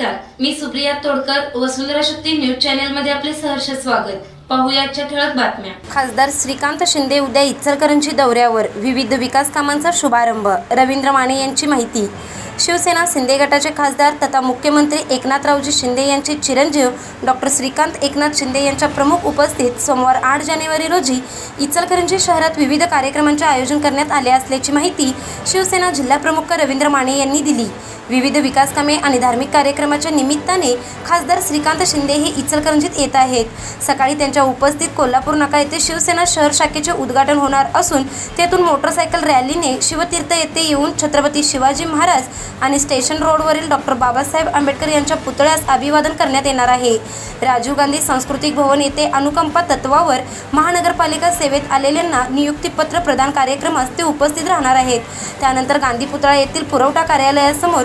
नमस्कार. मी सुप्रिया तोडकर वसुंधरा शक्ती न्यूज चॅनलमध्ये आपले सहर्ष स्वागत. पाहुयाच्या ठळक बातम्या. खासदार श्रीकांत शिंदे उद्या इचलकरंजी दौऱ्यावर विविध विकास कामांचा शुभारंभ. रवींद्र माने यांची माहिती. शिवसेना शिंदे गटाचे खासदार तथा मुख्यमंत्री एकनाथरावजी शिंदे यांचे चिरंजीव डॉक्टर श्रीकांत एकनाथ शिंदे यांच्या प्रमुख उपस्थित सोमवार आठ जानेवारी रोजी इचलकरंजी शहरात विविध कार्यक्रमांचे आयोजन करण्यात आले असल्याची माहिती शिवसेना जिल्हाप्रमुख रवींद्र माने यांनी दिली. विविध विकास कामे आणि धार्मिक कार्यक्रमाच्या निमित्ताने खासदार श्रीकांत शिंदे हे इचलकरंजीत येत आहेत. सकाळी त्यांच्या उपस्थित कोल्हापूर नाका येथे शिवसेना शहर शाखेचे उद्घाटन होणार असून तेथून मोटरसायकल रॅलीने शिवतीर्थ येथे येऊन छत्रपती शिवाजी महाराज आणि स्टेशन रोडवरील डॉक्टर बाबासाहेब आंबेडकर यांच्या पुतळ्यास अभिवादन करण्यात येणार आहे. राजीव गांधी सांस्कृतिक भवन येथे अनुकंपा तत्वावर महानगरपालिका सेवेत आलेल्यांना नियुक्तीपत्र प्रदान कार्यक्रमास ते उपस्थित राहणार आहेत. त्यानंतर गांधी पुतळा येथील पुरवठा कार्यालयासमोर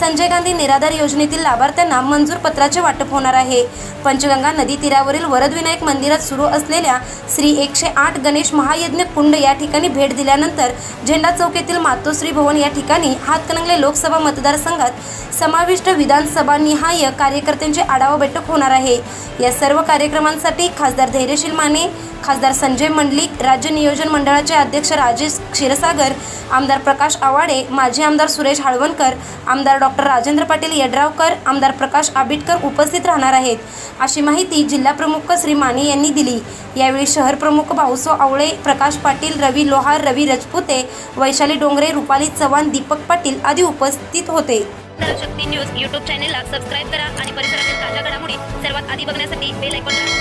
संजय गांधी निराधार योजनेतील लाभार्थ्यांना मंजूर पत्राचे वाटप होणार आहे. पंचगंगा नदी तीरावरील वरदविनायक मंदिरात सुरू असलेल्या श्री एकशे आठ गणेश महायज्ञ कुंड या ठिकाणी भेट दिल्यानंतर झेंडा चौक येथील मातोश्री भवन या ठिकाणी हातकणंगले लोकसभा मतदारसंघात समाविष्ट विधानसभा निहाय कार्यकर्त्यांची आढावा बैठक होणार आहे. या सर्व कार्यक्रमांसाठी खासदार धैर्यशील माने खासदार संजय मंडलिक राज्य नियोजन मंडळाचे अध्यक्ष राजेश क्षीरसागर आमदार प्रकाश आवाडे माजी आमदार सुरेश हळवणकर आमदार डॉ. डॉक्टर राजेंद्र पाटील यड्रावकर आमदार प्रकाश आबिटकर उपस्थित राहणार आहेत. अशी माहिती जिल्हाप्रमुख श्री माने यांनी दिली. यावेळी शहर प्रमुख भाऊसो आवळे प्रकाश पाटील रवी लोहार रवी रजपुते वैशाली डोंगरे रुपाली चव्हाण दीपक पाटील आदी उपस्थित होते. शक्ती न्यूज यूट्यूब चॅनेलला सबस्क्राईब करा आणि परिसरातील ताज्या घडामोडी सर्वात आधी बघण्यासाठी बेल ऐकून